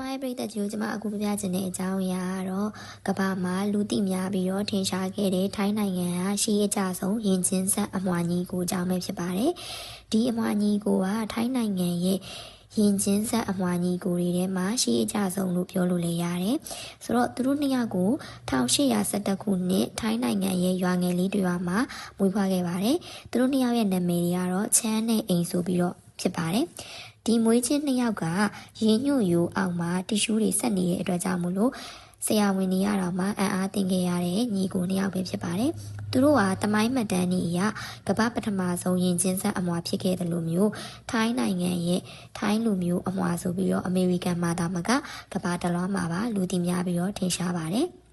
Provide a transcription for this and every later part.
မရဲ့ပြိသက်ကြီးကိုကျမအခုပြပြချင်တဲ့အကြောင်းအရာကတော့ကမ္ဘာမှာလူသိများပြီးတော့ထင်ရှားခဲ့တဲ့ထိုင်းနိုင်ငံကရှေးအကြဆုံးရင်ချင်းဆက်အမွှာညီကိုအကြောင်းပဲဖြစ်ပါတယ်။ဒီအမွှာညီကိုကထိုင်းနိုင်ငံရဲ့ရင်ချင်းဆက်အမွှာညီကိုတွေထဲမှာရှေးအကြဆုံးလို့ပြောလို့လည်းရတယ်။ဆိုတော့သူတို့နှစ်ယောက်ကို1812ခုနှစ်ထိုင်းနိုင်ငံရဲ့ရွာငယ်လေးတွေမှာမွေးဖွားခဲ့ပါတယ်။သူတို့နှစ်ယောက်ရဲ့နာမည်တွေကတော့ချမ်းနဲ့အိမ်ဆိုပြီးတော့ ဖြစ်ပါတယ်။ဒီမွေးချင်းနှစ်ယောက်ကရင်ညွန့်ယိုအောက်မှာတီရှူးတွေဆက်နေတဲ့အတွက်ကြောင့်မို့လို့ဆရာဝန်တွေရတော့မှအံ့အားသင်ခဲ့ရတဲ့ညီကိုနှစ်ယောက်ပဲဖြစ်ပါတယ်။သူတို့ဟာတမိုင်းမှတ်တမ်းဤအရကမ္ဘာပထမဆုံးယဉ်ချင်းဆက်အမွာဖြစ်ခဲ့တယ်လို့မျိုးထိုင်းနိုင်ငံရဲ့ထိုင်းလူမျိုးအမွာဆိုပြီးတော့အမေရိကန်မှာဒါမှကကမ္ဘာတလွှားမှာပါလူသိများပြီးတော့ထင်ရှားပါတယ်။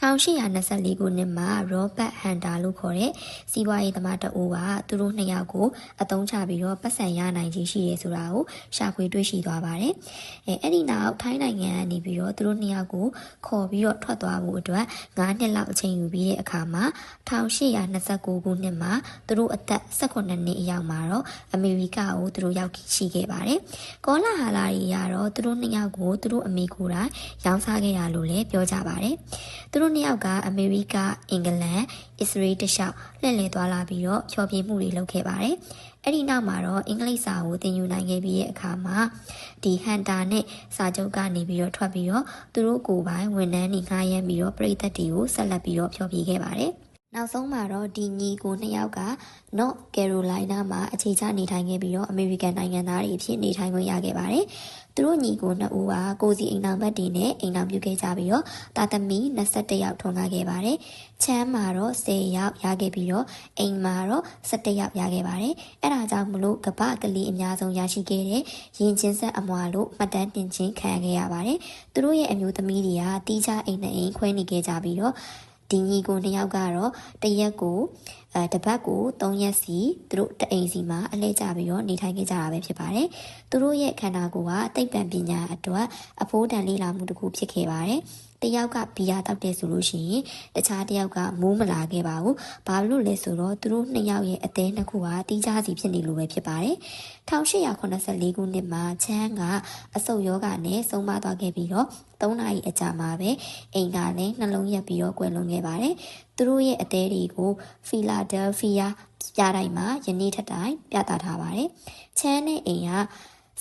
1824ခုနှစ်မှာ Robert Hunter လို့ခေါ်တဲ့စီးပွားရေးသမားတအူးကသူတို့နှစ်ယောက်ကိုအသုံးချပြီးတော့ပတ်စံရနိုင်ခြင်းရှိရဲဆိုတာကိုရှာဖွေတွေ့ရှိသွားပါတယ်။အဲအဲ့ဒီနောက်ထိုင်းနိုင်ငံကနေပြီးတော့သူတို့နှစ်ယောက်ကိုခေါ်ပြီးတော့ထွက်သွားဖို့အတွက်9နှစ်လောက်အချိန်ယူပြီးတဲ့အခါမှာ1829ခုနှစ်မှာသူတို့အသက်18နှစ်အရောက်မှာတော့အမေရိကကိုသူတို့ရောက်ရှိခဲ့ပါတယ်။ကောလာဟာလာတွေကတော့သူတို့နှစ်ယောက်ကိုသူတို့အမေကိုယ်တိုင်ရောင်းစားခဲ့ရလို့လည်းပြောကြပါတယ်။သူတို့နှစ်ယောက်ကအမေရိကအင်္ဂလန်အစ္စရေးတခြားလှည့်လည်သွားလာပြီးတော့ဖြောပြမှုတွေလုပ်ခဲ့ပါတယ်။အဲ့ဒီနောက်မှာတော့အင်္ဂလိပ်စာကိုသင်ယူနိုင်ခဲ့ပြီးတဲ့အခါမှာဒီဟန်တာနဲ့စာချုပ်ကနေပြီးတော့ထွက်ပြီးတော့သူတို့ကိုယ်ပိုင်ဝန်ထမ်းတွေငှားရမ်းပြီးတော့ပြည်သက်တွေကိုဆက်လက်ပြီးတော့ဖြောပြခဲ့ပါတယ်။ နောက်ဆုံးမှာတော့ဒီညီကိုနှစ်ယောက်က North Carolina မှာအခြေချနေထိုင်ခဲ့ပြီးတော့ American နိုင်ငံသားတွေအဖြစ်နေထိုင်ခွင့်ရခဲ့ပါတယ်။သူတို့ညီကိုနှစ်ဦးကကိုစီအိမ်တော်ဘက်တီနဲ့အိမ်တော်ပြုခဲ့ကြပြီးတော့တာသမီ21ယောက်ထွန်ကားခဲ့ပါတယ်။ချမ်းမှာတော့10ယောက်ရခဲ့ပြီးတော့အိမ်မှာတော့17ယောက်ရခဲ့ပါတယ်။အဲဒါကြောင့်မလို့ကပကလေးအများဆုံးရရှိခဲ့တဲ့ရင်ချင်းဆက်အမွာလို့မှတ်တမ်းတင်ခြင်းခံခဲ့ရပါတယ်။သူတို့ရဲ့အမျိုးသမီးတွေကတီးခြားအိမ်နဲ့အိမ်ခွဲနေခဲ့ကြပြီးတော့ ဒီညီကိုနှစ်ယောက်ကတော့တရက်ကိုအဲတပတ်ကို3ရက်စီသူတို့တအိမ်စီမှာအလဲကျပြီးတော့နေထိုင်ခဲ့ကြတာပဲဖြစ်ပါတယ်။သူတို့ရဲ့ခန္ဓာကိုယ်ကသိပ္ပံပညာအတွက်အဖိုးတန်လေးလာမှုတစ်ခုဖြစ်ခဲ့ပါတယ်။ တယောက်ကဘီယာတောက်တယ်ဆိုလို့ရှိရင်တခြားတယောက်ကမိုးမလာခဲ့ပါဘူး။ဘာလို့လဲဆိုတော့သူတို့နှစ်ယောက်ရဲ့အသေးနှစ်ခုကတီးခြားစီဖြစ်နေလို့ပဲဖြစ်ပါတယ်။1884ခုနှစ်မှာချမ်းကအဆုတ်ယောဂနဲ့ဆုံးမသွားခဲ့ပြီးတော့3နာရီအကြာမှာပဲအိမ်ကလည်းနှလုံးရက်ပြီးတော့ကွယ်လွန်ခဲ့ပါတယ်။သူတို့ရဲ့အသေးတွေကိုဖီလာဒယ်ဖီးယားပြတိုင်းမှာယနေ့ထက်တိုင်ပြသထားပါတယ်။ချမ်းနဲ့အိမ်က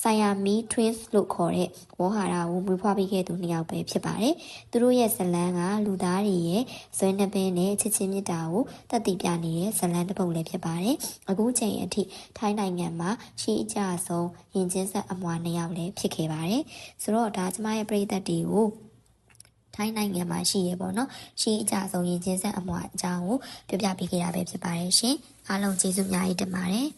ဆိုင်ယာမီ twins လို့ခေါ်တဲ့ဝေါ်ဟာရာကိုမွေးဖွားပေးခဲ့သူနှစ်ယောက်ပဲဖြစ်ပါတယ်။သူတို့ရဲ့ဇလန်းကလူသားတွေရဲ့ဇွဲနှပင်းနဲ့ချစ်ချင်းမြတ်တာကိုတက်တည်ပြနေတဲ့ဇလန်းတစ်ပုဒ်လည်းဖြစ်ပါတယ်။အခုချိန်အထိထိုင်းနိုင်ငံမှာရှေးအကြဆုံးရင်ချင်းဆက်အမွာနှစ်ယောက်လည်းဖြစ်ခဲ့ပါတယ်။ဆိုတော့ဒါကျမရဲ့ပရိသတ်တွေကိုထိုင်းနိုင်ငံမှာရှိရပေါ့နော်ရှေးအကြဆုံးရင်ချင်းဆက်အမွာအကြောင်းကိုပြောပြပေးခဲ့တာပဲဖြစ်ပါတယ်ရှင်အားလုံးကျေးဇူးအများကြီးတင်ပါတယ်